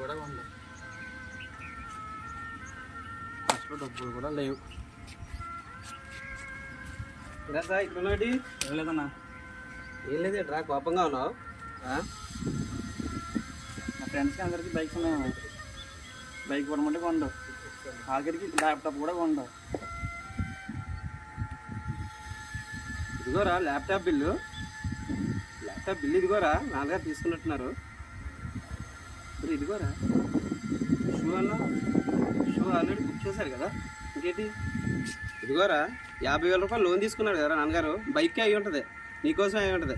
కూడా ఉంది అసలు డబ్బులు కూడా లేవు. ఇరా ఇక్కడ ఏం లేదన్నా. ఏం లేదు రా కోపంగా ఉన్నావు? మా ఫ్రెండ్స్కి అందరికీ బైక్స్ ఉన్నాయి. బైక్ కొనమంటే కొండవు ఆఖరికి ల్యాప్టాప్ కూడా కొండవు ఇదిగోరా ల్యాప్టాప్ బిల్లు. ల్యాప్టాప్ బిల్లు ఇదిగోరా నాన్నగారు తీసుకున్నట్టున్నారు. ఇదిగోరా. షూ అన్నా షూ ఆల్రెడీ బుక్ చేశారు కదా. ఇంకేంటి? ఇదిగోరా యాభై వేల రూపాయలు లోన్ తీసుకున్నాడు కదా నాన్నగారు. బైక్కే అయి ఉంటుంది. నీకోసమే అయి ఉంటుంది.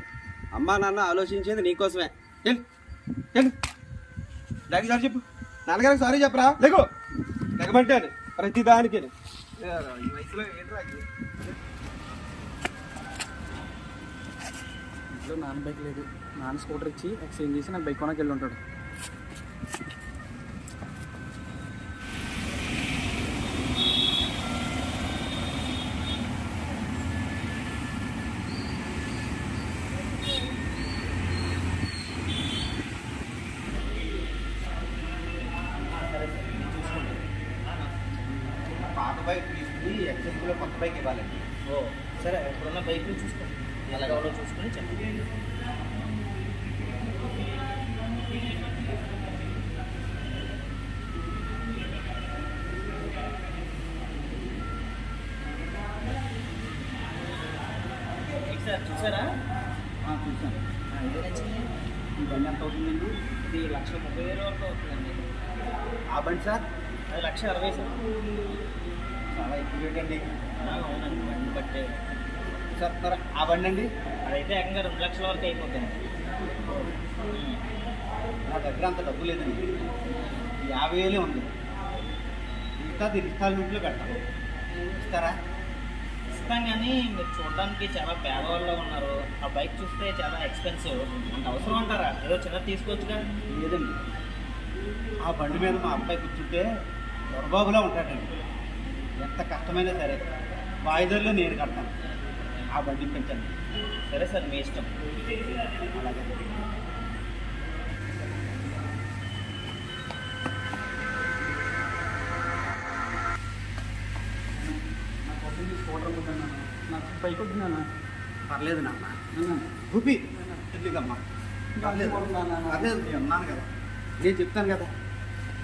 అమ్మా నాన్న ఆలోచించేది నీకోసమే వెళ్ళు వెళ్ళు డాడీ సార్ చెప్పు. నాన్నగారికి సారీ చెప్పరా? లేకు. లేకమంటే ప్రతి దానికి ఈ వయసులో ఏంట్రా నాన్న బైక్ లేదు. నాన్న స్కూటర్ ఇచ్చి ఎక్స్చేంజ్ చేసి నాకు బైక్ కొనకి వెళ్ళి ఉంటాడు. పాత బైక్ తీసుకుని ఎక్సెంజ్లో కొత్త బైక్ ఇవ్వాలి ఓ సరే ఎప్పుడున్న బైక్ని చూసుకోండి ఎలా కావాలో చూసుకొని చెప్పండి సార్ చూసారా? చూసాను ఇదే నచ్చింది ఇవన్నీ ఎంత అవుతుందండి? ఇది లక్ష ముప్పై వేలు వరకు అవుతుందండి. ఆ బండి సార్? అది లక్ష అరవై సార్. చాలా ఎక్కువ రేట్ అండి అవునండి బండి బట్టే సార్ మరి ఆ బండి అండి? అదైతే ఏకంగా రెండు లక్షల వరకు అయిపోతుంది. నా దగ్గర అంత డబ్బు లేదండి. యాభై వేలే ఉంది. దీని ఇన్స్టాల్మెంట్లో పెట్టాలి ఇస్తారా? ఇస్తాం కానీ మీరు చూడడానికి చాలా పేదవాళ్ళు ఉన్నారు. ఆ బైక్ చూస్తే చాలా ఎక్స్పెన్సివ్ అంత అవసరం అంటారా? ఏదో చిన్నది తీసుకోవచ్చుగా? లేదండి. ఆ బండి మీద మా అబ్బాయి కూర్చుంటే దొరబాబులా ఉంటాడండి. ఎంత కష్టమైనా సరే వాయిదాల్లో నేను కడతాను. ఆ బండి పెంచండి. సరే సార్ మీ ఇష్టం. అలాగే. నాకు బైక్ వద్దు నాన్న పర్లేదు నాన్న పర్లేదు. పర్లేదు నేను కదా. నేను చెప్తాను కదా.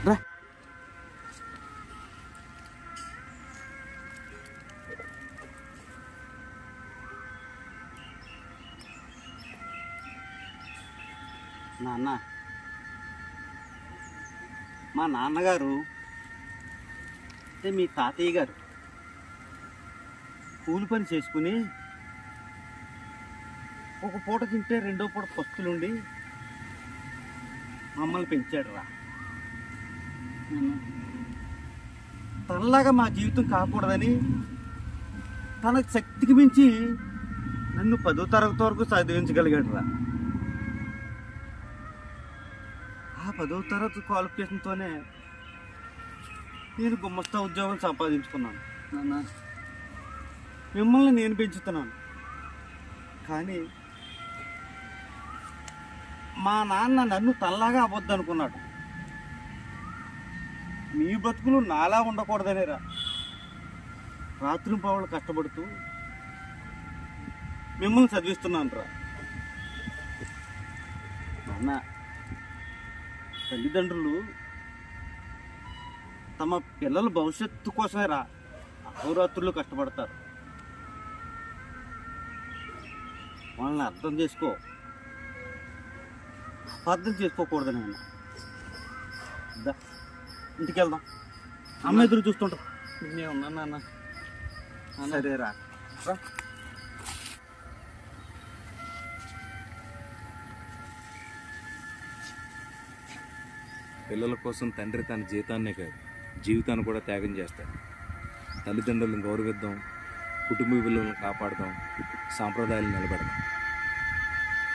రా. నాన్న. మా నాన్నగారు అంటే మీ తాతయ్య గారు. కూలి పని చేసుకుని ఒక పూట తింటే రెండో పూట పస్తులుండి మమ్మల్ని పెంచాడు రా తనలాగా మా జీవితం కాకూడదని తన శక్తికి మించి నన్ను పదో తరగతి వరకు చదివించగలిగాడు రా ఆ పదో తరగతి క్వాలిఫికేషన్తోనే నేను గుమ్మస్తా ఉద్యోగం సంపాదించుకున్నాను. నాన్న. మిమ్మల్ని నేను పెంచుతున్నాను. కానీ మా నాన్న నన్ను తల్లాగా అవ్వద్దనుకున్నాడు మీ బతుకులు నాలా ఉండకూడదనేరా. రాత్రి పావులు కష్టపడుతూ మిమ్మల్ని చదివిస్తున్నాను రా నాన్న తల్లిదండ్రులు తమ పిల్లల భవిష్యత్తు కోసమే రా అహోరాత్రులు కష్టపడతారు. వాళ్ళని అర్థం చేసుకో. అర్థం చేసుకోకూడదు నేను దా, ఇంటికి వెళ్దాం అమ్మ. ఎదురు చూస్తుంటా నేను ఉన్నాను నాన్న. నాన్న, సరే రా. పిల్లల కోసం తండ్రి తన జీతాన్నే కాదు జీవితాన్ని కూడా త్యాగం చేస్తాడు. తల్లిదండ్రులను గౌరవిద్దాం కుటుంబ విలువలను కాపాడదాం సాంప్రదాయాలు నిలబెడదాం